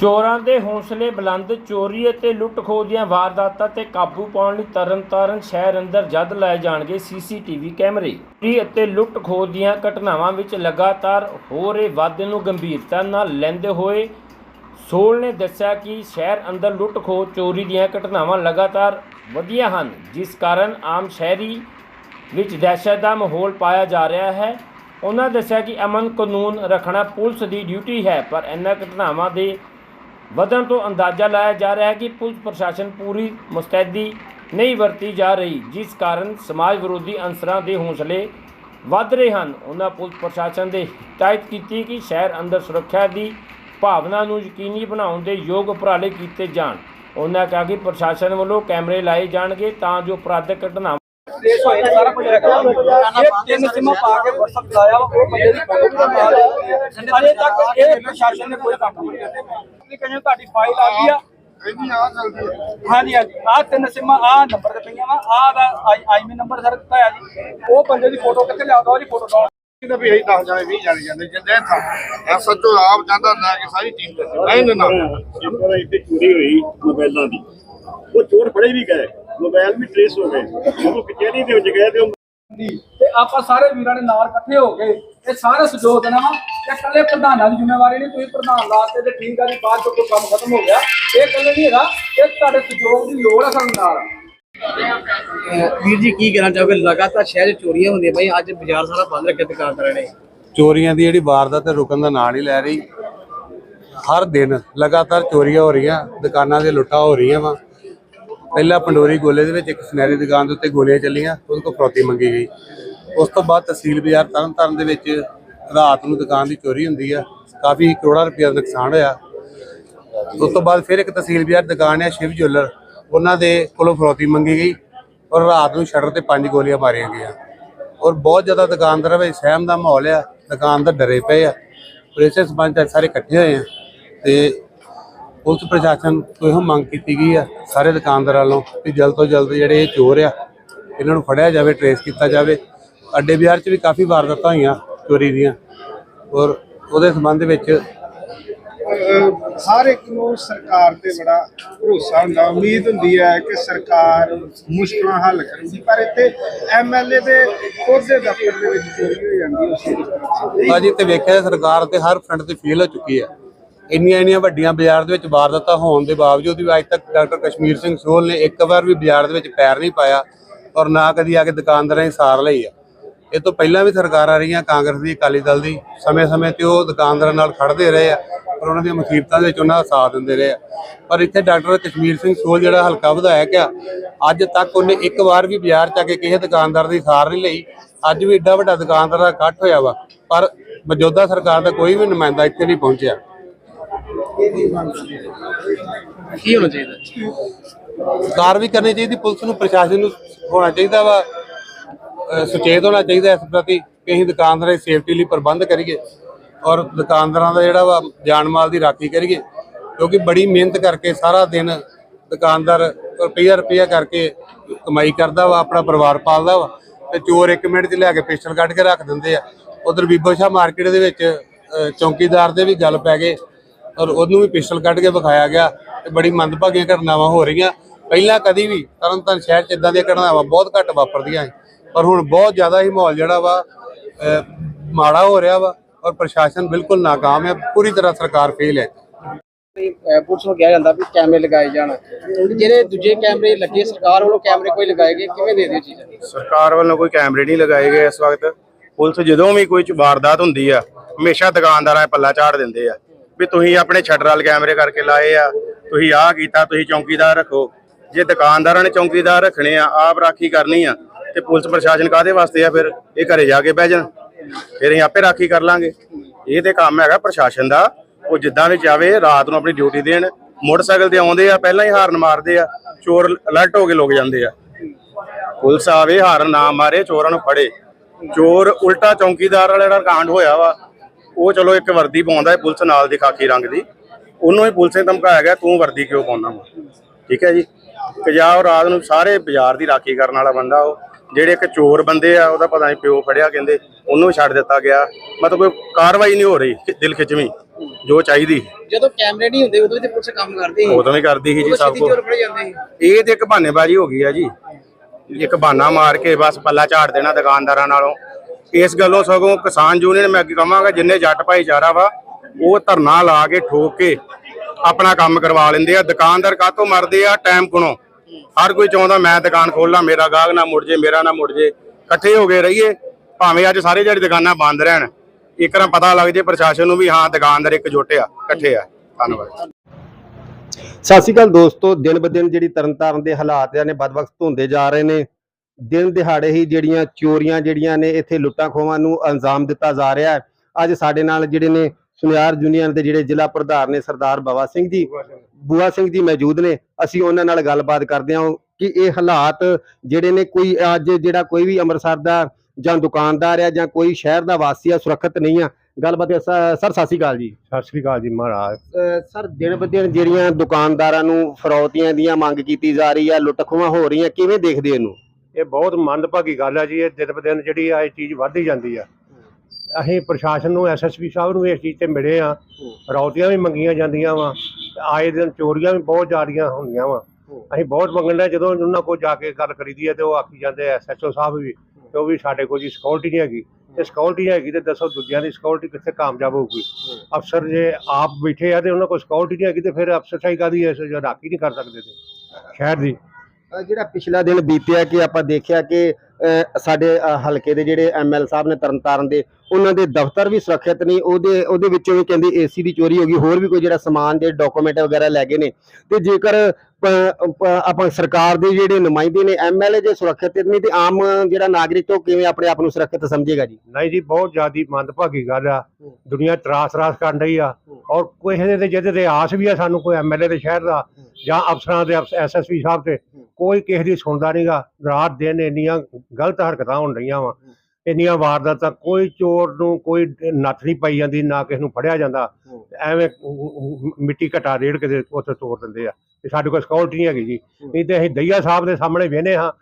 ਚੋਰਾਂ ਦੇ ਹੌਸਲੇ ਬੁਲੰਦ, ਚੋਰੀ ਅਤੇ ਲੁੱਟ-ਖੋਹ ਦੀਆਂ ਵਾਰਦਾਤਾਂ ਤੇ ਕਾਬੂ ਪਾਉਣ ਲਈ ਤਰਨਤਾਰਨ ਸ਼ਹਿਰ ਅੰਦਰ ਜਦ ਲਾਏ ਜਾਣਗੇ ਸੀਸੀਟੀਵੀ ਕੈਮਰੇ। ਚੋਰੀ ਅਤੇ ਲੁੱਟ-ਖੋਹ ਦੀਆਂ ਘਟਨਾਵਾਂ ਵਿੱਚ ਲਗਾਤਾਰ ਹੋ ਰਹੇ ਵਾਧੇ ਨੂੰ ਗੰਭੀਰਤਾ ਨਾਲ ਲੈਂਦੇ ਹੋਏ ਸੋਲ ਨੇ ਦੱਸਿਆ ਕਿ ਸ਼ਹਿਰ ਅੰਦਰ ਲੁੱਟ-ਖੋਹ, ਚੋਰੀ ਦੀਆਂ ਘਟਨਾਵਾਂ ਲਗਾਤਾਰ ਵਧੀਆਂ ਹਨ, ਜਿਸ ਕਾਰਨ ਆਮ ਸ਼ਹਿਰੀ ਵਿੱਚ ਦਹਿਸ਼ਤ ਦਾ ਮਾਹੌਲ ਪਾਇਆ ਜਾ ਰਿਹਾ ਹੈ। ਉਹਨਾਂ ਦੱਸਿਆ ਕਿ ਅਮਨ ਕਾਨੂੰਨ ਰੱਖਣਾ ਪੁਲਿਸ ਦੀ ਡਿਊਟੀ ਹੈ, ਪਰ ਇਹਨਾਂ ਘਟਨਾਵਾਂ ਦੇ ਵਧਣ ਤੋਂ ਅੰਦਾਜ਼ਾ ਲਾਇਆ ਜਾ ਰਿਹਾ ਹੈ ਕਿ ਪੁਲਿਸ ਪ੍ਰਸ਼ਾਸਨ ਪੂਰੀ ਮੁਸਤੈਦੀ ਨਹੀਂ ਵਰਤੀ ਜਾ ਰਹੀ, ਜਿਸ ਕਾਰਨ ਸਮਾਜ ਵਿਰੋਧੀ ਅੰਸਰਾਂ ਦੇ ਹੌਸਲੇ ਵੱਧ ਰਹੇ ਹਨ। ਉਹਨਾਂ ਪੁਲਿਸ ਪ੍ਰਸ਼ਾਸਨ ਦੇ ਹਦਾਇਤ ਕੀਤੀ ਕਿ ਸ਼ਹਿਰ ਅੰਦਰ ਸੁਰੱਖਿਆ ਦੀ ਭਾਵਨਾ ਨੂੰ ਯਕੀਨੀ ਬਣਾਉਣ ਦੇ ਯੋਗ ਉਪਰਾਲੇ ਕੀਤੇ ਜਾਣ। ਉਹਨਾਂ ਕਿਹਾ ਕਿ ਪ੍ਰਸ਼ਾਸਨ ਵੱਲੋਂ ਕੈਮਰੇ ਲਾਏ ਜਾਣਗੇ ਤਾਂ ਜੋ ਅਪਰਾਧਿਕ ਘਟਨਾਵਾਂ ਦੇਸ਼ ਹੋਏ ਨੇ ਸਾਰਾ ਕੁਝ ਹੈਗਾ। ਇਹ ਤਿੰਨ ਸਿਮਾਂ ਪਾ ਕੇ WhatsApp ਲਾਇਆ ਉਹ ਬੰਦੇ ਦੀ ਫੋਟੋ ਵੀ ਲਈ ਅਜੇ ਤੱਕ ਇਹ ਪ੍ਰਸ਼ਾਸਨ ਨੇ ਕੋਈ ਕੰਮ ਨਹੀਂ ਕੀਤਾ ਕਹਿੰਦੇ ਤੁਹਾਡੀ ਫਾਈਲ ਆ ਗਈ ਆ। ਆ ਹਾਂਜੀ ਹਾਂਜੀ। ਆਹ ਤਿੰਨ ਸਿਮਾਂ ਆਹ ਨੰਬਰ ਤੇ ਪਈਆਂ ਵਾ ਆਹ ਦਾ ਆਈਮੀ ਨੰਬਰ ਸਰ ਦਿੱਤਾ ਆ ਜੀ। ਉਹ ਬੰਦੇ ਦੀ ਫੋਟੋ ਕਿੱਥੇ ਲਿਆਉਂਦਾ ਉਹਦੀ ਫੋਟੋ ਡਾਉਨ ਇਹਦਾ ਵੀ ਇਹੀ 10 ਜਾਣੇ 20 ਜਾਣੇ ਜਾਂਦੇ ਜਿੰਦੇ ਥਾਂ ਐਸਐਚਓ ਆਪ ਜਾਂਦਾ ਲੈ ਕੇ ਸਾਰੀ ਟੀਮ ਤੇ। ਨਹੀਂ ਜਿੰਨਾਂ ਇੱਥੇ ਚੋਰੀ ਹੋਈ ਮੋਬਾਈਲਾਂ ਦੀ। ਉਹ ਚੋਰ ਫੜੇ ਵੀ ਗਏ। ਮੋਬਾਈਲ ਵੀ ਟ੍ਰੇਸ ਹੋ ਗਏ। ਜਦੋਂ ਕਚਹਿਰੀ ਦੇ ਵਿੱਚ ਗਏ ਤੇ ਉਹ ਤੇ ਆਪਾਂ ਸਾਰੇ ਵੀਰਾਂ ਨੇ ਨਾਲ ਇਕੱਠੇ ਹੋ ਕੇ ਇਹ ਸਾਰੇ ਸਹਿਯੋਗ ਦੇਣਾ ਵਾ। ਤੇ ਇਕੱਲੇ ਪ੍ਰਧਾਨਾਂ ਦੀ ਜ਼ਿੰਮੇਵਾਰੀ ਨਹੀਂ ਤੁਸੀਂ ਪ੍ਰਧਾਨ ਲਾਤੇ ਤੇ ਠੀਕ ਆ ਜੀ ਬਾਅਦ ਚੋਂ ਕੋਈ ਕੰਮ ਖਤਮ ਹੋ ਗਿਆ। ਇਹ ਇਕੱਲੇ ਨਹੀਂ ਹੈਗਾ ਇਹ ਤੁਹਾਡੇ ਸਹਿਯੋਗ ਦੀ ਲੋੜ ਹੈ ਸਾਨੂੰ ਨਾਲ। ਵੀਰ ਜੀ ਕੀ ਕਹਿਣਾ ਚਾਹੋਗੇ? ਲਗਾਤਾਰ ਸ਼ਹਿਰ 'ਚ ਚੋਰੀਆਂ ਹੁੰਦੀਆਂ ਬਈ ਅੱਜ ਬਾਜ਼ਾਰ ਸਾਰਾ ਬੰਦ ਰੱਖਿਆ ਦੁਕਾਨਦਾਰਾਂ ਨੇ। ਚੋਰੀਆਂ ਦੀ ਜਿਹੜੀ ਵਾਰਦਾਤ ਹੈ ਰੁਕਣ ਦਾ ਨਾਂ ਨਹੀਂ ਲੈ ਰਹੀ। ਹਰ ਦਿਨ ਲਗਾਤਾਰ ਚੋਰੀਆਂ ਹੋ ਰਹੀਆਂ ਦੁਕਾਨਾਂ ਦੇ ਲੁੱਟਾਂ ਹੋ ਰਹੀਆਂ ਵਾ। ਪਹਿਲਾਂ ਪੰਡੋਰੀ ਗੋਲੇ ਦੇ ਵਿੱਚ ਇੱਕ ਸੁਨਹਿਰੀ ਦੁਕਾਨ ਦੇ ਉੱਤੇ ਗੋਲੀਆਂ ਚੱਲੀਆਂ, ਉਹਦੇ ਕੋਲ ਫਰੋਤੀ ਮੰਗੀ ਗਈ। ਉਸ ਤੋਂ ਬਾਅਦ ਤਹਿਸੀਲ ਬਾਜ਼ਾਰ ਤਰਨਤਾਰਨ ਦੇ ਵਿੱਚ ਰਾਤ ਨੂੰ ਦੁਕਾਨ ਦੀ ਚੋਰੀ ਹੁੰਦੀ ਆ, ਕਾਫੀ ਕਰੋੜਾਂ ਰੁਪਏ ਦਾ ਨੁਕਸਾਨ ਹੋਇਆ। ਉਸ ਤੋਂ ਬਾਅਦ ਫਿਰ ਇੱਕ ਤਹਿਸੀਲ ਬਾਜ਼ਾਰ ਦੁਕਾਨ ਹੈ ਸ਼ਿਵ ਜੁਐਲਰ। ਉਹਨਾਂ ਦੇ ਕੋਲੋਂ ਫਰੋਤੀ ਮੰਗੀ ਗਈ ਔਰ ਰਾਤ ਨੂੰ ਸ਼ਟਰ ਤੇ ਪੰਜ ਗੋਲੀਆਂ ਮਾਰੀਆਂ ਗਈਆਂ। ਔਰ ਬਹੁਤ ਜ਼ਿਆਦਾ ਦੁਕਾਨਦਾਰਾਂ ਵਿੱਚ ਸਹਿਮ ਦਾ ਮਾਹੌਲ ਆ, ਦੁਕਾਨਦਾਰ ਡਰੇ ਪਏ ਆ। ਔਰ ਇਸੇ ਸਬੰਧ ਅੱਜ ਸਾਰੇ ਇਕੱਠੇ ਹੋਏ ਆ ਤੇ ਪੁਲਿਸ ਪ੍ਰਸ਼ਾਸਨ ਤੋਂ ਇਹੋ ਮੰਗ ਕੀਤੀ ਗਈ ਆ ਸਾਰੇ ਦੁਕਾਨਦਾਰਾਂ ਵੱਲੋਂ ਕਿ ਜਲਦ ਤੋਂ ਜਲਦ ਜਿਹੜੇ ਇਹ ਚੋਰ ਆ ਇਹਨਾਂ ਨੂੰ ਫੜਿਆ ਜਾਵੇ ਟਰੇਸ ਕੀਤਾ ਜਾਵੇ। ਅੱਡੇ ਬਾਜ਼ਾਰ 'ਚ ਵੀ ਕਾਫੀ ਵਾਰਦਾਤਾਂ ਹੋਈਆਂ ਚੋਰੀ ਦੀਆਂ ਔਰ ਉਹਦੇ ਸੰਬੰਧ ਵਿੱਚ ਹਰ ਇੱਕ ਨੂੰ ਸਰਕਾਰ ਤੇ ਬੜਾ ਭਰੋਸਾ ਹੁੰਦਾ। ਉਮੀਦ ਹੁੰਦੀ ਹੈ ਕਿ ਸਰਕਾਰ ਮੁਸ਼ਕਲਾਂ ਹੱਲ ਕਰੇਗੀ ਪਰ ਇੱਥੇ ਐਮਐਲਏ ਦੇ ਉਹਦੇ ਦਫ਼ਤਰ ਦੇ ਵਿੱਚ ਚੋਰੀ ਹੋ ਜਾਂਦੀ ਉਸ ਚੀਜ਼ ਭਾਜੀ ਤੇ ਵੇਖਿਆ ਸਰਕਾਰ ਤੇ ਹਰ ਫਰੰਟ ਤੇ ਫੇਲ ਹੋ ਚੁੱਕੀ ਹੈ। ਇੰਨੀਆਂ ਇੰਨੀਆਂ ਵੱਡੀਆਂ ਬਾਜ਼ਾਰ ਦੇ ਵਿੱਚ ਵਾਰਦਾਤਾਂ ਹੋਣ ਦੇ ਬਾਵਜੂਦ ਵੀ ਅੱਜ ਤੱਕ ਡਾਕਟਰ ਕਸ਼ਮੀਰ ਸਿੰਘ ਸੋਹਲ ਨੇ ਇੱਕ ਵਾਰ ਵੀ ਬਾਜ਼ਾਰ ਦੇ ਵਿੱਚ ਪੈਰ ਨਹੀਂ ਪਾਇਆ ਔਰ ਨਾ ਕਦੀ ਆ ਕੇ ਦੁਕਾਨਦਾਰਾਂ ਦੀ ਸਾਰ ਲਈ ਆ। ਇਹ ਤੋਂ ਪਹਿਲਾਂ ਵੀ ਸਰਕਾਰਾਂ ਰਹੀਆਂ, ਕਾਂਗਰਸ ਦੀ, ਅਕਾਲੀ ਦਲ ਦੀ। ਸਮੇਂ-ਸਮੇਂ ਤੇ ਉਹ ਦੁਕਾਨਦਾਰਾਂ ਨਾਲ ਖੜਦੇ ਰਹੇ ਆ ਔਰ ਉਹਨਾਂ ਦੀਆਂ ਮੁਸੀਬਤਾਂ ਦੇ ਵਿੱਚ ਉਹਨਾਂ ਦਾ ਸਾਥ ਦਿੰਦੇ ਰਹੇ ਆ। ਪਰ ਇੱਥੇ ਡਾਕਟਰ ਕਸ਼ਮੀਰ ਸਿੰਘ ਸੋਲ ਜਿਹੜਾ ਹਲਕਾ ਵਿਧਾਇਕ ਆ, ਅੱਜ ਤੱਕ ਉਹਨੇ ਇੱਕ ਵਾਰ ਵੀ ਬਾਜ਼ਾਰ ਚ ਆ ਕੇ ਕਿਸੇ ਦੁਕਾਨਦਾਰ ਦੀ ਸਾਰ ਨਹੀਂ ਲਈ। ਅੱਜ ਵੀ ਏਡਾ ਵੱਡਾ ਦੁਕਾਨਦਾਰ ਦਾ ਇਕੱਠ ਹੋਇਆ ਵਾ, ਪਰ ਮੌਜੂਦਾ ਸਰਕਾਰ ਦਾ ਕੋਈ ਵੀ ਨੁਮਾਇੰਦਾ ਇੱਥੇ ਨਹੀਂ ਪਹੁੰਚਿਆ। ਕੀ ਹੋਣਾ ਚਾਹੀਦਾ? ਕਾਰਵਾਈ ਕਰਨੀ ਚਾਹੀਦੀ, ਪੁਲਿਸ ਨੂੰ, ਪ੍ਰਸ਼ਾਸਨ ਨੂੰ ਹੋਣਾ ਚਾਹੀਦਾ ਵਾ। ਅਹ ਸੁਚੇਤ ਹੋਣਾ ਚਾਹੀਦਾ ਇਸ ਪ੍ਰਤੀ ਕਿ ਅਸੀਂ ਦੁਕਾਨਦਾਰਾਂ ਦੀ ਸੇਫਟੀ ਲਈ ਪ੍ਰਬੰਧ ਕਰੀਏ ਔਰ ਦੁਕਾਨਦਾਰਾਂ ਦਾ ਜਿਹੜਾ ਵਾ ਜਾਨ ਮਾਲ ਦੀ ਰਾਖੀ ਕਰੀਏ, ਕਿਉਂਕਿ ਬੜੀ ਮਿਹਨਤ ਕਰਕੇ ਸਾਰਾ ਦਿਨ ਦੁਕਾਨਦਾਰ ਰੁਪਈਆ ਰੁਪਈਆ ਕਰਕੇ ਕਮਾਈ ਕਰਦਾ ਵਾ, ਆਪਣਾ ਪਰਿਵਾਰ ਪਾਲਦਾ ਵਾ ਤੇ ਚੋਰ ਇੱਕ ਮਿੰਟ 'ਚ ਲਿਆ ਕੇ ਪਿਸਟਲ ਕੱਢ ਕੇ ਰੱਖ ਦਿੰਦੇ ਆ। ਉਧਰ ਬੀਬੋ ਸ਼ਾਹ ਮਾਰਕੀਟ ਦੇ ਵਿੱਚ, ਅਹ ਚੌਕੀਦਾਰ ਦੇ ਵੀ ਗੱਲ ਪੈ ਗਏ। ਔਰ ਉਹਨੂੰ ਵੀ ਪਿਸਟਲ ਕੱਢ ਕੇ ਵਿਖਾਇਆ ਗਿਆ ਤੇ ਬੜੀ ਮੰਦਭਾਗੀਆਂ ਘਟਨਾਵਾਂ ਹੋ ਰਹੀਆਂ। ਪਹਿਲਾਂ ਕਦੀ ਵੀ ਤਰਨਤਾਰਨ ਸ਼ਹਿਰ 'ਚ ਇਦਾਂ ਦੀਆਂ ਘਟਨਾਵਾਂ ਬਹੁਤ ਘੱਟ ਵਾਪਰਦੀਆਂ ਸੀ ਪਰ ਹੁਣ ਬਹੁਤ ਜ਼ਿਆਦਾ ਹੀ ਮਾਹੌਲ ਜਿਹੜਾ ਵਾ ਮਾੜਾ ਹੋ ਰਿਹਾ ਵਾ ਔਰ ਪ੍ਰਸ਼ਾਸਨ ਬਿਲਕੁਲ ਨਾਕਾਮ ਹੈ ਪੂਰੀ ਤਰ੍ਹਾਂ ਸਰਕਾਰ ਫੇਲ ਹੈ। ਪੁਲਿਸ ਨੂੰ ਕਿਹਾ ਜਾਂਦਾ ਵੀ ਕੈਮਰੇ ਲਗਾਏ ਜਾਣ। ਜਿਹੜੇ ਦੂਜੇ ਕੈਮਰੇ ਲੱਗੇ ਸਰਕਾਰ ਵੱਲੋਂ ਕੈਮਰੇ ਕੋਈ ਲਗਾਏ ਗਏ ਕਿਵੇਂ ਦੇ ਦਿਓ ਚੀਜ਼ਾਂ? ਸਰਕਾਰ ਵੱਲੋਂ ਕੋਈ ਕੈਮਰੇ ਨਹੀਂ ਲਗਾਏ ਗਏ ਇਸ ਵਕਤ। ਪੁਲਿਸ ਜਦੋਂ ਵੀ ਕੋਈ ਚ- ਵਾਰਦਾਤ ਹੁੰਦੀ ਆ ਹਮੇਸ਼ਾ ਦੁਕਾਨਦਾਰਾਂ ਪੱਲਾ ਝਾੜ ਦਿੰਦੇ ਆ। ਵੀ ਤੁਸੀਂ ਆਪਣੇ ਸ਼ਟਰ ਵਾਲ ਕੈਮਰੇ ਕਰਕੇ ਲਾਏ ਆ, ਤੁਸੀਂ ਆਹ ਕੀਤਾ, ਤੁਸੀਂ ਚੌਕੀਦਾਰ ਰੱਖੋ। ਜੇ ਦੁਕਾਨਦਾਰਾਂ ਨੇ ਚੌਕੀਦਾਰ ਰੱਖਣੇ ਆ, ਆਪ ਰਾਖੀ ਕਰਨੀ ਆ, ਤੇ ਪੁਲਿਸ ਪ੍ਰਸ਼ਾਸਨ ਕਾਦੇ ਵਾਸਤੇ ਆ ਫਿਰ? ਇਹ ਘਰੇ ਜਾ ਕੇ ਬਹਿ ਜਾਣ, ਫਿਰ ਅਸੀਂ ਆਪੇ ਰਾਖੀ ਕਰ ਲਾਂਗੇ। ਇਹ ਤੇ ਕੰਮ ਹੈਗਾ ਪ੍ਰਸ਼ਾਸਨ ਦਾ, ਉਹ ਜਿੱਦਾਂ ਵੀ ਜਾਵੇ ਰਾਤ ਨੂੰ ਆਪਣੀ ਡਿਊਟੀ ਦੇਣ। ਮੋਟਰਸਾਈਕਲ ਤੇ ਆਉਂਦੇ ਆ, ਪਹਿਲਾਂ ਹੀ ਹਾਰਨ ਮਾਰਦੇ ਆ, ਚੋਰ ਅਲਰਟ ਹੋ ਕੇ ਲੋਕ ਜਾਂਦੇ ਆ। ਪੁਲਿਸ ਆਵੇ, ਹਾਰਨ ਨਾ ਮਾਰੇ, ਚੋਰਾਂ ਨੂੰ ਫੜੇ। ਚੋਰ ਉਲਟਾ ਚੌਕੀਦਾਰ ਵਾਲੇ ਜਿਹੜਾ ਕਾਂਡ ਹੋਇਆ ਵਾ। ਉਹ ਚਲੋ ਇੱਕ ਵਰਦੀ ਪਾਉਂਦਾ ਹੈ ਪੁਲਿਸ ਨਾਲ ਦੀ ਖਾਕੀ ਰੰਗ ਦੀ। ਉਹਨੂੰ ਹੀ ਪੁਲਿਸ ਨੇ ਧਮਕਾਇਆ ਗਿਆ ਤੂੰ ਵਰਦੀ ਕਿਉਂ ਪਾਉਂਦਾ ਵਾ? ਠੀਕ ਹੈ ਜੀ। ਕਿ ਜਾਂ ਉਹ ਰਾਤ ਨੂੰ ਸਾਰੇ ਬਾਜ਼ਾਰ ਦੀ ਰਾਖੀ ਕਰਨ ਵਾਲਾ ਬੰਦਾ ਉਹ ਜਿਹੜੇ ਇੱਕ ਚੋਰ ਬੰਦੇ ਆ ਉਹਦਾ ਪਤਾ ਨਹੀਂ ਪਿਓ ਫੜਿਆ ਕਹਿੰਦੇ ਉਹਨੂੰ ਛੱਡ ਦਿੱਤਾ ਗਿਆ। ਮਤਲਬ ਕੋਈ ਕਾਰਵਾਈ ਨਹੀਂ ਹੋ ਰਹੀ ਦਿਲ ਖਿਚਵੀਂ ਜੋ ਚਾਹੀਦੀ। ਜਦੋਂ ਕੈਮਰੇ ਨਹੀਂ ਹੁੰਦੇ ਉਦੋਂ ਵੀ ਤੇ ਪੁਲਿਸ ਕੰਮ ਕਰਦੀ ਸੀ। ਉਦੋਂ ਵੀ ਕਰਦੀ ਸੀ ਜੀ ਸਭ ਸੀ। ਇਹ ਤੇ ਇੱਕ ਬਹਾਨੇਬਾਜ਼ੀ ਹੋ ਗਈ ਆ ਜੀ। ਇੱਕ ਬਹਾਨਾ ਮਾਰ ਕੇ ਬਸ ਪੱਲਾ ਝਾੜ ਦੇਣਾ ਦੁਕਾਨਦਾਰਾਂ ਨਾਲੋਂ। ਇਸ ਗੱਲੋਂ ਸਗੋਂ ਕਿਸਾਨ ਯੂਨੀਅਨ ਮੈਂ ਅੱਗੇ ਕਹਾਂਗਾ, ਜਿੰਨੇ ਜੱਟ ਭਾਈਚਾਰਾ ਵਾ, ਉਹ ਧਰਨਾ ਲਾ ਕੇ ਠੋਕ ਕੇ ਆਪਣਾ ਕੰਮ ਕਰਵਾ ਲੈਂਦੇ ਆ। ਦੁਕਾਨਦਾਰ ਕਾਹਤੋਂ ਮਰਦੇ ਆ? ਟਾਈਮ ਕੋਲੋਂ ਹਰ ਕੋਈ ਚਾਹੁੰਦਾ, ਮੈਂ ਦੁਕਾਨ ਖੋਲਾਂ ਮੇਰਾ ਗਾਹਕ ਨਾ ਮੁੜ ਜੇ, ਮੇਰਾ ਨਾ ਮੁੜ ਜੇ। ਇਕੱਠੇ ਹੋ ਗਏ ਰਹੀਏ। ਭਾਵੇਂ ਅੱਜ ਸਾਰੇ ਜਿਹੜੇ ਦੁਕਾਨਾਂ ਬੰਦ ਰਹਿਣ। ਇੱਕ ਵਾਰ ਪਤਾ ਲੱਗ ਜੇ ਪ੍ਰਸ਼ਾਸਨ ਨੂੰ ਵੀ ਹਾਂ, ਦੁਕਾਨਦਾਰ ਇੱਕ ਇਕਜੁੱਟ ਆ, ਇਕੱਠੇ ਆ। ਧੰਨਵਾਦ। ਸਤਿ ਸ਼੍ਰੀ ਅਕਾਲ ਦੋਸਤੋ। ਦਿਨ ਬ ਦਿਨ ਜਿਹੜੀ ਤਰਨਤਾਰਨ ਦੇ ਹਾਲਾਤ ਆ ਨੇ ਬਦਬਖਤ ਹੁੰਦੇ ਜਾ ਰਹੇ ਨੇ। ਦਿਨ ਦਿਹਾੜੇ ਹੀ ਜਿਹੜੀਆਂ ਚੋਰੀਆਂ ਜਿਹੜੀਆਂ ਨੇ ਇੱਥੇ ਲੁੱਟਾਂ ਖੋਹਾਂ ਨੂੰ ਅੰਜਾਮ ਦਿੱਤਾ ਜਾ ਰਿਹਾ ਹੈ। ਅੱਜ ਸਾਡੇ ਨਾਲ ਜਿਹੜੇ ਨੇ ਸੁਨਿਆਰ ਯੂਨੀਅਨ ਦੇ ਜਿਹੜੇ ਜ਼ਿਲ੍ਹਾ ਪ੍ਰਧਾਨ ਨੇ ਸਰਦਾਰ ਬਵਾ ਸਿੰਘ ਜੀ ਬੂਆ ਸਿੰਘ ਜੀ ਮੌਜੂਦ ਨੇ। ਅਸੀਂ ਉਹਨਾਂ ਨਾਲ ਗੱਲਬਾਤ ਕਰਦੇ ਹਾਂ ਕਿ ਇਹ ਹਾਲਾਤ ਜਿਹੜੇ ਨੇ ਕੋਈ ਅੱਜ ਜਿਹੜਾ ਕੋਈ ਵੀ ਅੰਮ੍ਰਿਤਸਰ ਦਾ ਜਾਂ ਦੁਕਾਨਦਾਰ ਆ ਜਾਂ ਕੋਈ ਸ਼ਹਿਰ ਦਾ ਵਾਸੀ ਆ ਸੁਰੱਖਿਅਤ ਨਹੀਂ ਆ। ਗੱਲਬਾਤ ਸਰ ਸਤਿ ਸ਼੍ਰੀ ਅਕਾਲ ਜੀ। ਸਤਿ ਸ੍ਰੀ ਅਕਾਲ ਜੀ ਮਹਾਰਾਜ। ਸਰ ਦਿਨ ਬ ਦਿਨ ਜਿਹੜੀਆਂ ਦੁਕਾਨਦਾਰਾਂ ਨੂੰ ਫਰੌਤੀਆਂ ਦੀਆਂ ਮੰਗ ਕੀਤੀ ਜਾ ਰਹੀ ਹੈ ਲੁੱਟ ਖੋਹਾਂ ਹੋ ਰਹੀਆਂ ਕਿਵੇਂ ਦੇਖਦੇ ਇਹਨੂੰ? ਇਹ ਬਹੁਤ ਮੰਦਭਾਗੀ ਗੱਲ ਹੈ ਜੀ, ਇਹ ਦਿਨ ਬ ਦਿਨ ਜਿਹੜੀ ਆ ਇਹ ਚੀਜ਼ ਵੱਧਦੀ ਜਾਂਦੀ ਆ। ਅਸੀਂ ਪ੍ਰਸ਼ਾਸਨ ਨੂੰ ਐਸਐਸਪੀ ਸਾਹਿਬ ਨੂੰ ਇਸ ਚੀਜ਼ ਤੇ ਮਿਲੇ ਆ। ਰੌਤੀਆਂ ਵੀ ਮੰਗੀਆਂ ਜਾਂਦੀਆਂ ਵਾ ਆਏ ਦਿਨ ਚੋਰੀਆਂ ਵੀ ਬਹੁਤ ਜ਼ਿਆਦੀਆਂ ਹੁੰਦੀਆਂ ਵਾ। ਅਸੀਂ ਬਹੁਤ ਮੰਗਣ ਦਾ ਜਦੋਂ ਉਹਨਾਂ ਕੋਲ ਜਾ ਕੇ ਗੱਲ ਕਰੀਦੀ ਹੈ ਤੇ ਉਹ ਆਖੀ ਜਾਂਦੇ ਐਸਐਚਓ ਸਾਹਿਬ ਵੀ ਤੇ ਉਹ ਵੀ ਸਾਡੇ ਕੋਲ ਜੀ ਸਿਕਿਉਰਿਟੀ ਨਹੀਂ ਹੈਗੀ। ਤੇ ਸਿਕਿਉਰਿਟੀ ਹੈਗੀ ਤੇ ਦੱਸੋ ਦੂਜਿਆਂ ਦੀ ਸਿਕਿਉਰਿਟੀ ਕਿੱਥੇ ਕਾਮਯਾਬ ਹੋਊਗੀ। ਅਫਸਰ ਜੇ ਆਪ ਬੈਠੇ ਆ ਤੇ ਉਹਨਾਂ ਕੋਲ ਸਿਕਿਉਰਿਟੀ ਨਹੀਂ ਹੈਗੀ ਤੇ ਫਿਰ ਅਫਸਰਸ਼ਾਹੀ ਕਾਦੀ ਐ ਜੋ ਰਾਖੀ ਨਹੀਂ ਕਰ ਸਕਦੇ ਤੇ। ਸ਼ਹਿਰ ਦੀ ਜਿਹੜਾ ਪਿਛਲਾ ਦਿਨ ਬੀਤਿਆ ਕਿ ਆਪਾਂ ਦੇਖਿਆ ਕਿ ਸਾਡੇ ਹਲਕੇ ਦੇ ਜਿਹੜੇ ਐਮਐਲ ਸਾਹਿਬ ਨੇ ਤਰਨਤਾਰਨ ਦੇ, ਉਹਨਾਂ ਦੇ ਦਫ਼ਤਰ ਵੀ ਸੁਰੱਖਿਅਤ ਨਹੀਂ ਉਹਦੇ ਉਹਦੇ ਵਿੱਚੋਂ ਵੀ ਕਹਿੰਦੀ ਏਸੀ ਦੀ ਚੋਰੀ ਹੋ ਗਈ, ਹੋਰ ਵੀ ਕੋਈ ਜਿਹੜਾ ਸਮਾਨ ਦੇ ਡਾਕੂਮੈਂਟ ਵਗੈਰਾ ਲੈ ਗਏ ਨੇ। ਤੇ ਜੇਕਰ ਆਪਾਂ ਸਰਕਾਰ ਦੇ ਜਿਹੜੇ ਨੁਮਾਇੰਦੇ ਨੇ ਐਮਐਲਏ ਜੇ ਸੁਰੱਖਿਅਤ ਨਹੀਂ ਤੇ ਆਮ ਜਿਹੜਾ ਨਾਗਰਿਕ ਤੋਂ ਕਿਵੇਂ ਆਪਣੇ ਆਪ ਨੂੰ ਸੁਰੱਖਿਅਤ ਸਮਝੇਗਾ ਜੀ? ਨਹੀਂ ਜੀ, ਬਹੁਤ ਜ਼ਿਆਦੀ ਮੰਦਭਾਗੀ ਗੱਲ ਆ। ਦੁਨੀਆ ਤਰਾਸ ਤਰਾਸ ਕਰਨ ਰਹੀ ਆ। ਔਰ ਕਿਸੇ ਦੇ ਜਿਹਦੇ ਤੇ ਆਸ ਵੀ ਆ ਸਾਨੂੰ ਕੋਈ ਐਮਐਲਏ ਦੇ ਸ਼ਹਿਰ ਦਾ ਜਾਂ ਅਫਸਰਾਂ ਦੇ ਐਸਐਸਪੀ ਸਾਹਿਬ ਤੇ ਕੋਈ ਕਿਸੇ ਦੀ ਸੁਣਦਾ ਨਹੀਂਗਾ ਰਾਤ ਦਿਨ ਇੰਨੀਆਂ ਗਲਤ ਹਰਕਤਾਂ ਹੋਣ ਰਹੀਆਂ ਵਾ। ਇੰਨੀਆਂ ਵਾਰਦਾਤਾਂ ਕੋਈ ਚੋਰ ਨੂੰ ਕੋਈ ਨੱਥ ਨਹੀਂ ਪਾਈ ਜਾਂਦੀ ਨਾ ਕਿਸੇ ਨੂੰ ਫੜਿਆ ਜਾਂਦਾ। ਐਵੇਂ ਮਿੱਟੀ ਘਟਾ ਰੇੜ ਕੇ ਉੱਥੇ ਤੋੜ ਦਿੰਦੇ ਆ। ਤੇ ਸਾਡੇ ਕੋਲ ਸਕਿਉਰਟੀ ਨਹੀਂ ਹੈਗੀ ਜੀ। ਨਹੀਂ ਤੇ ਅਸੀਂ ਦਈਆ ਸਾਹਿਬ ਦੇ ਸਾਹਮਣੇ ਵੇਨੇ ਹਾਂ।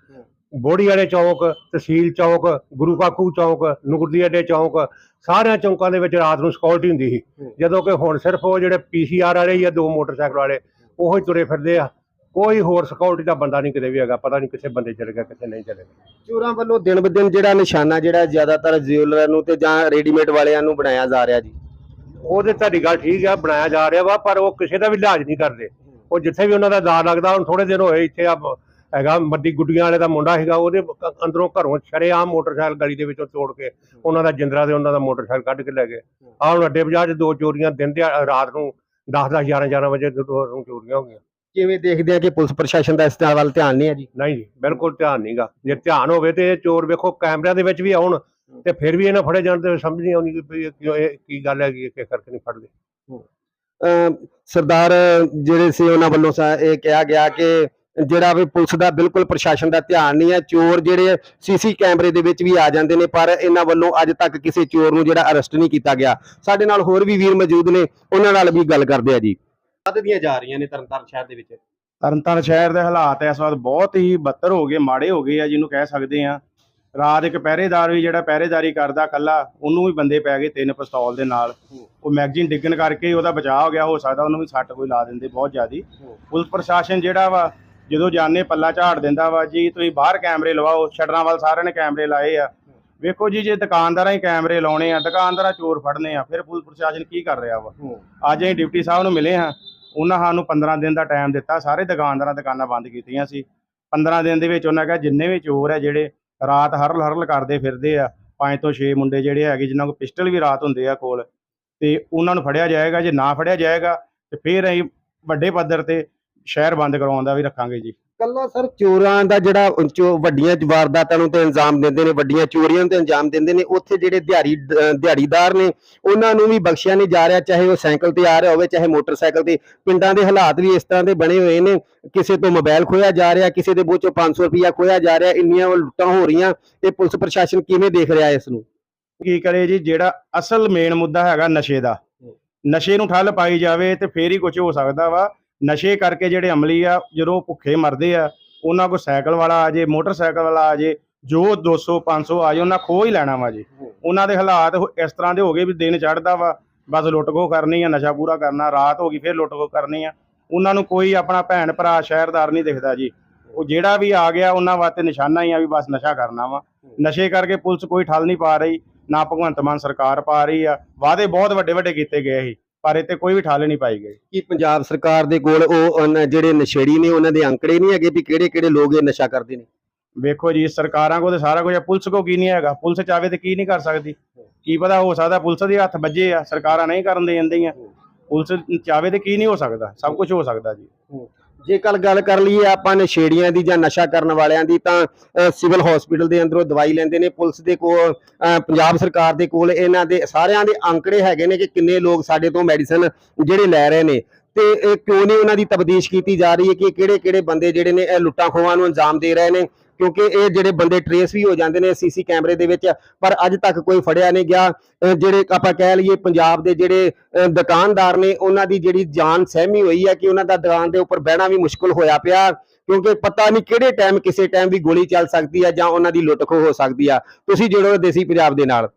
ਬੋੜੀ ਵਾਲੇ ਚੌਕ ਤਹਿਸੀਲ ਚੌਕ ਗੁਰੂ ਕਾਕੂ ਚੌਕ ਨੁਗਰਦੀ ਅੱਡੇ ਚੌਕ ਸਾਰਿਆਂ ਚੌਂਕਾਂ ਦੇ ਵਿੱਚ ਰਾਤ ਨੂੰ ਸਕਿਉਰਟੀ ਹੁੰਦੀ ਸੀ। ਜਦੋਂ ਕਿ ਹੁਣ ਸਿਰਫ ਉਹ ਜਿਹੜੇ ਪੀਸੀਆਰ ਵਾਲੇ ਜਾਂ ਦੋ ਮੋਟਰਸਾਈਕਲ ਵਾਲੇ ਉਹੀ ਤੁਰੇ ਫਿਰਦੇ ਆ। ਕੋਈ ਹੋਰ ਸਕਿਉਰਟੀ ਦਾ ਬੰਦਾ ਨਹੀਂ ਕਿਤੇ ਵੀ ਹੈਗਾ ਪਤਾ ਨਹੀਂ ਕਿਸੇ ਬੰਦੇ ਚਲੇ ਗਿਆ ਕਿੱਥੇ ਨਹੀਂ ਚਲੇ ਚੋਰਾਂ ਵੱਲੋਂ ਦਿਨ ਬ ਦਿਨ ਜਿਹੜਾ ਨਿਸ਼ਾਨਾ ਜਿਹੜਾ ਜ਼ਿਆਦਾਤਰ ਜਿਊਲਰਾਂ ਨੂੰ ਤੇ ਜਾਂ ਰੈਡੀਮੇਡ ਵਾਲਿਆਂ ਨੂੰ ਬਣਾਇਆ ਜਾ ਰਿਹਾ ਜੀ। ਉਹਦੇ ਤੁਹਾਡੀ ਗੱਲ ਠੀਕ ਆ ਬਣਾਇਆ ਜਾ ਰਿਹਾ ਵਾ ਪਰ ਉਹ ਕਿਸੇ ਦਾ ਵੀ ਲਿਹਾਜ਼ ਨਹੀਂ ਕਰਦੇ। ਉਹ ਜਿੱਥੇ ਵੀ ਉਹਨਾਂ ਦਾ ਦਾਅ ਲੱਗਦਾ ਹੁਣ ਥੋੜੇ ਦਿਨ ਹੋਏ ਇੱਥੇ ਆ ਹੈਗਾ ਮੱਦੀ ਗੁੱਡੀਆਂ ਵਾਲੇ ਦਾ ਮੁੰਡਾ ਹੈਗਾ ਉਹਦੇ ਅੰਦਰੋਂ ਘਰੋਂ ਸ਼ਰੇਆਮ ਮੋਟਰਸਾਈਕਲ ਗਲੀ ਦੇ ਵਿੱਚੋਂ ਤੋੜ ਕੇ ਉਹਨਾਂ ਦਾ ਜਿੰਦਰਾ ਦੇ ਉਹਨਾਂ ਦਾ ਮੋਟਰਸਾਈਕਲ ਕੱਢ ਕੇ ਲੈ ਗਏ। ਆਹ ਹੁਣ ਅੱਡੇ ਬਾਜ਼ਾਰ 'ਚ ਦੋ ਚੋਰੀਆਂ ਦਿਨ ਦੇ ਰਾਤ ਨੂੰ 10 10 11 11 ਵਜੇ ਦੋ ਚੋਰੀਆਂ ਹੋ ਗਈਆਂ। ਕਿਵੇਂ ਦੇਖਦੇ ਆ ਕਿ ਪੁਲਿਸ ਪ੍ਰਸ਼ਾਸਨ ਦਾ ਇਸ ਤਰ੍ਹਾਂ ਵੱਲ ਧਿਆਨ ਨਹੀਂ ਹੈ ਜੀ? ਨਹੀਂ ਜੀ ਬਿਲਕੁਲ ਧਿਆਨ ਨਹੀਂਗਾ ਜੇ ਧਿਆਨ ਹੋਵੇ ਤੇ ਇਹ ਚੋਰ ਵੇਖੋ ਕੈਮਰਿਆਂ ਦੇ ਵਿੱਚ ਵੀ ਆਉਣ ਤੇ ਫਿਰ ਵੀ ਇਹਨਾਂ ਫੜੇ ਜਾਣ ਤੇ ਸਮਝ ਨਹੀਂ ਆਉਂਦੀ ਕਿ ਵੀ ਇਹ ਕਿਉਂ ਇਹ ਕੀ ਗੱਲ ਹੈਗੀ ਹੈ ਕਿ ਕਰਕੇ ਨਹੀਂ ਫੜਦੇ। ਅਮ ਸਰਦਾਰ ਜਿਹੜੇ ਸੀ ਉਹਨਾਂ ਵੱਲੋਂ ਸਾ- ਇਹ ਕਿਹਾ ਗਿਆ ਕਿ ਜਿਹੜਾ ਵੀ ਪੁਲਿਸ ਦਾ ਬਿਲਕੁਲ ਪ੍ਰਸ਼ਾਸਨ ਦਾ ਧਿਆਨ ਨਹੀਂ ਹੈ ਚੋਰ ਜਿਹੜੇ ਸੀਸੀ ਕੈਮਰੇ ਦੇ ਵਿੱਚ ਵੀ ਆ ਜਾਂਦੇ ਨੇ ਪਰ ਇਹਨਾਂ ਵੱਲੋਂ ਅੱਜ ਤੱਕ ਕਿਸੇ ਚੋਰ ਨੂੰ ਜਿਹੜਾ ਅਰੈਸਟ ਨਹੀਂ ਕੀਤਾ ਗਿਆ। ਸਾਡੇ ਨਾਲ ਹੋਰ ਵੀ ਵੀਰ ਮੌਜੂਦ ਨੇ ਉਹਨਾਂ ਨਾਲ ਵੀ ਗੱਲ ਕਰਦੇ ਆ ਜੀ। ਵੱਧਦੀਆਂ ਜਾ ਰਹੀਆਂ ਨੇ ਤਰਨਤਾਰਨ ਸ਼ਹਿਰ ਦੇ ਵਿੱਚ। ਤਰਨਤਾਰਨ ਸ਼ਹਿਰ ਦੇ ਹਾਲਾਤ ਇਸ ਵਾਰ ਬਹੁਤ ਹੀ ਬੱਤਰ ਹੋ ਗਏ ਮਾੜੇ ਹੋ ਗਏ ਆ ਜਿਹਨੂੰ ਕਹਿ ਸਕਦੇ ਆ। ਰਾਤ ਇੱਕ ਪਹਿਰੇਦਾਰ ਵੀ ਜਿਹੜਾ ਪਹਿਰੇਦਾਰੀ ਕਰਦਾ ਕੱਲਾ ਉਹਨੂੰ ਵੀ ਬੰਦੇ ਪੈ ਗਏ ਤਿੰਨ ਪਿਸਤੌਲ ਦੇ ਨਾਲ। ਉਹ ਮੈਗਜ਼ੀਨ ਡਿੱਗਣ ਕਰਕੇ ਉਹਦਾ ਬਚਾਅ ਹੋ ਗਿਆ ਹੋ ਸਕਦਾ ਉਹਨੂੰ ਵੀ ਸੱਟ ਕੋਈ ਲਾ ਦਿੰਦੇ ਬਹੁਤ ਜ਼ਿਆਦੀ। ਪੁਲਿਸ ਪ੍ਰਸ਼ਾਸਨ ਜਿਹੜਾ ਵਾ ਜਦੋਂ ਜਾਣੇ ਪੱਲਾ ਝਾੜ ਦਿੰਦਾ ਵਾ ਜੀ ਤੁਸੀਂ ਬਾਹਰ ਕੈਮਰੇ ਲਵਾਓ ਸ਼ਟਰਾਂ ਵੱਲ ਸਾਰਿਆਂ ਨੇ ਕੈਮਰੇ ਲਾਏ ਆ। ਵੇਖੋ ਜੀ ਜੇ ਦੁਕਾਨਦਾਰਾਂ ਹੀ ਕੈਮਰੇ ਲਾਉਣੇ ਆ ਦੁਕਾਨਦਾਰਾਂ ਚੋਰ ਫੜਨੇ ਆ ਫਿਰ ਪੁਲਿਸ ਪ੍ਰਸ਼ਾਸਨ ਕੀ ਕਰ ਰਿਹਾ ਵਾ? ਅੱਜ ਅਸੀਂ ਡਿਪਟੀ ਸਾਹਿਬ ਨੂੰ ਮਿਲੇ ਹਾਂ। ਉਹਨਾਂ ਸਾਨੂੰ 15 ਦਿਨ ਦਾ ਟਾਈਮ ਦਿੱਤਾ, ਸਾਰੇ ਦੁਕਾਨਦਾਰਾਂ ਦੁਕਾਨਾਂ ਬੰਦ ਕੀਤੀਆਂ ਸੀ। 15 ਦਿਨ ਦੇ ਵਿੱਚ ਉਹਨਾਂ ਕਿਹਾ ਜਿੰਨੇ ਵੀ ਚੋਰ ਆ ਜਿਹੜੇ ਰਾਤ ਹਰਲ ਹਰਲ ਕਰਦੇ ਫਿਰਦੇ ਆ, ਪੰਜ ਤੋਂ 6 ਮੁੰਡੇ ਜਿਹੜੇ ਹੈਗੇ ਜਿਨ੍ਹਾਂ ਕੋਲ ਪਿਸਟਲ ਵੀ ਰਾਤ ਹੁੰਦੇ ਆ ਕੋਲ, ਤੇ ਉਹਨਾਂ ਨੂੰ ਫੜਿਆ ਜਾਏਗਾ, ਜੇ ਨਾ ਫੜਿਆ ਜਾਏਗਾ ਤੇ ਫਿਰ ਅਸੀਂ ਵੱਡੇ ਪੱਧਰ ਤੇ ਸ਼ਹਿਰ ਬੰਦ ਕਰਵਾਉਣ ਦਾ ਵੀ ਰੱਖਾਂਗੇ ਜੀ। ਕੱਲਾ ਸਰ ਚੋਰਾਂ ਦਾ ਜਿਹੜਾ ਚੋ ਵੱਡੀਆਂ ਵਾਰਦਾਤਾਂ ਨੂੰ ਤੇ ਅੰਜਾਮ ਦਿੰਦੇ ਨੇ, ਵੱਡੀਆਂ ਚੋਰੀਆਂ ਨੂੰ ਤੇ ਅੰਜਾਮ ਦਿੰਦੇ ਨੇ, ਉੱਥੇ ਜਿਹੜੇ ਦਿਹਾੜੀ ਦਿਹਾੜੀਦਾਰ ਨੇ, ਉਹਨਾਂ ਨੂੰ ਵੀ ਬਖਸ਼ਿਆ ਨਹੀਂ ਜਾ ਰਿਹਾ, ਚਾਹੇ ਉਹ ਸਾਈਕਲ ਤੇ ਆ ਰਿਹਾ ਹੋਵੇ, ਚਾਹੇ ਮੋਟਰਸਾਈਕਲ ਤੇ। ਪਿੰਡਾਂ ਦੇ ਹਾਲਾਤ ਵੀ ਇਸ ਤਰ੍ਹਾਂ ਦੇ ਬਣੇ ਹੋਏ ਨੇ, ਕਿਸੇ ਤੋਂ ਮੋਬਾਈਲ ਖੋਇਆ ਜਾ ਰਿਹਾ, ਕਿਸੇ ਦੇ ਬੋਚੋਂ 500 ਰੁਪਇਆ ਖੋਇਆ ਜਾ ਰਿਹਾ, ਇੰਨੀਆਂ ਲੁੱਟਾਂ ਹੋ ਰਹੀਆਂ ਤੇ ਪੁਲਿਸ ਪ੍ਰਸ਼ਾਸਨ ਕਿਵੇਂ ਦੇਖ ਰਿਹਾ ਇਸ ਨੂੰ? ਕੀ ਕਰੇ ਜੀ, ਜਿਹੜਾ ਅਸਲ ਮੇਨ ਮੁੱਦਾ ਹੈਗਾ ਨਸ਼ੇ ਦਾ। ਨਸ਼ੇ ਨੂੰ ਠੱਲ ਪਾਈ ਜਾਵੇ ਤੇ ਫੇਰ ਹੀ ਕੁਝ ਹੋ ਸਕਦਾ ਵਾ। ਨਸ਼ੇ ਕਰਕੇ ਜਿਹੜੇ ਅਮਲੀ ਆ ਜਦੋਂ ਭੁੱਖੇ ਮਰਦੇ ਆ ਉਹਨਾਂ ਕੋਲ ਸਾਈਕਲ ਵਾਲਾ ਆ ਜੇ ਮੋਟਰਸਾਈਕਲ ਵਾਲਾ ਆ ਜੇ ਜੋ 200 500 ਆ ਜਾਏ ਉਹਨਾਂ ਖੋ ਹੀ ਲੈਣਾ ਵਾ ਜੀ। ਉਹਨਾਂ ਦੇ ਹਾਲਾਤ ਇਸ ਤਰ੍ਹਾਂ ਦੇ ਹੋ ਗਏ ਵੀ ਦਿਨ ਚੜ੍ਹਦਾ ਵਾ ਬਸ ਲੁੱਟ ਖੋ ਕਰਨੀ ਆ ਨਸ਼ਾ ਪੂਰਾ ਕਰਨਾ ਰਾਤ ਹੋ ਗਈ ਫਿਰ ਲੁੱਟ ਖੋ ਕਰਨੀ ਆ। ਉਹਨਾਂ ਨੂੰ ਕੋਈ ਆਪਣਾ ਭੈਣ ਭਰਾ ਸ਼ਹਿਰਦਾਰ ਨਹੀਂ ਦਿਖਦਾ ਜੀ। ਉਹ ਜਿਹੜਾ ਵੀ ਆ ਗਿਆ ਉਹਨਾਂ ਵਾਸਤੇ ਨਿਸ਼ਾਨਾ ਹੀ ਆ ਵੀ ਬਸ ਨਸ਼ਾ ਕਰਨਾ ਵਾ। ਨਸ਼ੇ ਕਰਕੇ ਪੁਲਿਸ ਕੋਈ ਠੱਲ ਨਹੀਂ ਪਾ ਰਹੀ ਨਾ ਭਗਵੰਤ ਮਾਨ ਸਰਕਾਰ ਪਾ ਰਹੀ ਆ। ਵਾਅਦੇ ਬਹੁਤ ਵੱਡੇ ਵੱਡੇ ਕੀਤੇ ਗਏ ਸੀ। ਪਰ ਇੱਥੇ ਕੋਈ ਵੀ ਠੱਲ ਨਹੀਂ ਪਾਈ ਗਈ। ਕੀ ਪੰਜਾਬ ਸਰਕਾਰ ਦੇ ਕੋਲ ਉਹ ਜਿਹੜੇ ਨਸ਼ੇੜੀ ਨੇ ਉਹਨਾਂ ਦੇ ਅੰਕੜੇ ਨਹੀਂ ਹੈਗੇ ਵੀ ਕਿਹੜੇ ਕਿਹੜੇ ਲੋਕ ਇਹ ਨਸ਼ਾ ਕਰਦੇ ਨੇ? ਵੇਖੋ ਜੀ ਸਰਕਾਰਾਂ ਕੋਲ ਤੇ ਸਾਰਾ ਕੁਝ ਪੁਲਿਸ ਕੋ ਕੀ ਨਹੀਂ ਹੈਗਾ। ਪੁਲਿਸ ਚਾਵੇ ਤੇ ਕੀ ਨਹੀਂ ਕਰ ਸਕਦੀ? ਕੀ ਪਤਾ ਹੋ ਸਕਦਾ ਪੁਲਿਸ ਦੇ ਹੱਥ ਵੱਜੇ ਆ ਸਰਕਾਰਾਂ ਨਹੀਂ ਕਰਨ ਦੇ ਜਾਂਦੀਆਂ ਪੁਲਿਸ ਚਾਵੇ ਤੇ ਕੀ ਨਹੀਂ ਹੋ ਸਕਦਾ? ਸਭ ਕੁਝ ਹੋ ਸਕਦਾ ਜੀ। ਜੇਕਰ ਗੱਲ ਕਰ ਲਈਏ ਆਪਾਂ ਨਸ਼ੇੜੀਆਂ ਦੀ ਜਾਂ ਨਸ਼ਾ ਕਰਨ ਵਾਲਿਆਂ ਦੀ ਤਾਂ ਅ, ਸਿਵਲ ਹਸਪੀਟਲ ਦੇ ਅੰਦਰੋਂ ਦਵਾਈ ਲੈਂਦੇ ਨੇ ਪੁਲਿਸ ਦੇ ਕੋਲ ਅ, ਪੰਜਾਬ ਸਰਕਾਰ ਦੇ ਕੋਲ ਇਹਨਾਂ ਦੇ ਸਾਰਿਆਂ ਦੇ ਅੰਕੜੇ ਹੈਗੇ ਨੇ ਕਿ ਕਿੰਨੇ ਲੋਕ ਸਾਡੇ ਤੋਂ ਮੈਡੀਸਨ ਜਿਹੜੇ ਲੈ ਰਹੇ ਨੇ। ਤੇ ਇਹ ਕਿਉਂ ਨਹੀਂ ਉਹਨਾਂ ਦੀ ਤਬਦੀਸ਼ ਕੀਤੀ ਜਾ ਰਹੀ ਹੈ ਕਿ ਕਿਹੜੇ ਕਿਹੜੇ ਬੰਦੇ ਜਿਹੜੇ ਨੇ ਇਹ ਲੁੱਟਾਂ ਖੋਹਾਂ ਨੂੰ ਅੰਜਾਮ ਦੇ ਰਹੇ ਨੇ? ਕਿਉਂਕਿ ਇਹ ਜਿਹੜੇ ਬੰਦੇ ਟਰੇਸ ਵੀ ਹੋ ਜਾਂਦੇ ਨੇ ਸੀਸੀ ਕੈਮਰੇ ਦੇ ਵਿੱਚ, ਪਰ ਅੱਜ ਤੱਕ ਕੋਈ ਫੜਿਆ ਨਹੀਂ ਗਿਆ। ਜਿਹੜੇ ਆਪਾਂ ਕਹਿ ਲਈਏ ਪੰਜਾਬ ਦੇ ਜਿਹੜੇ ਦੁਕਾਨਦਾਰ ਨੇ, ਉਹਨਾਂ ਦੀ ਜਿਹੜੀ ਜਾਨ ਸਹਿਮੀ ਹੋਈ ਹੈ ਕਿ ਉਹਨਾਂ ਦਾ ਦੁਕਾਨ ਦੇ ਉੱਪਰ ਬਹਿਣਾ ਵੀ ਮੁਸ਼ਕਲ ਹੋਇਆ ਪਿਆ। ਕਿਉਂਕਿ ਪਤਾ ਨਹੀਂ ਕਿਹੜੇ ਟਾਈਮ ਕਿਸੇ ਟਾਈਮ ਵੀ ਗੋਲੀ ਚੱਲ ਸਕਦੀ ਹੈ ਜਾਂ ਉਹਨਾਂ ਦੀ ਲੁੱਟ ਖੋਹ ਹੋ ਸਕਦੀ ਆ। ਤੁਸੀਂ ਜਿਹੜੇ ਦੇਸੀ ਪੰਜਾਬ ਦੇ ਨਾਲ।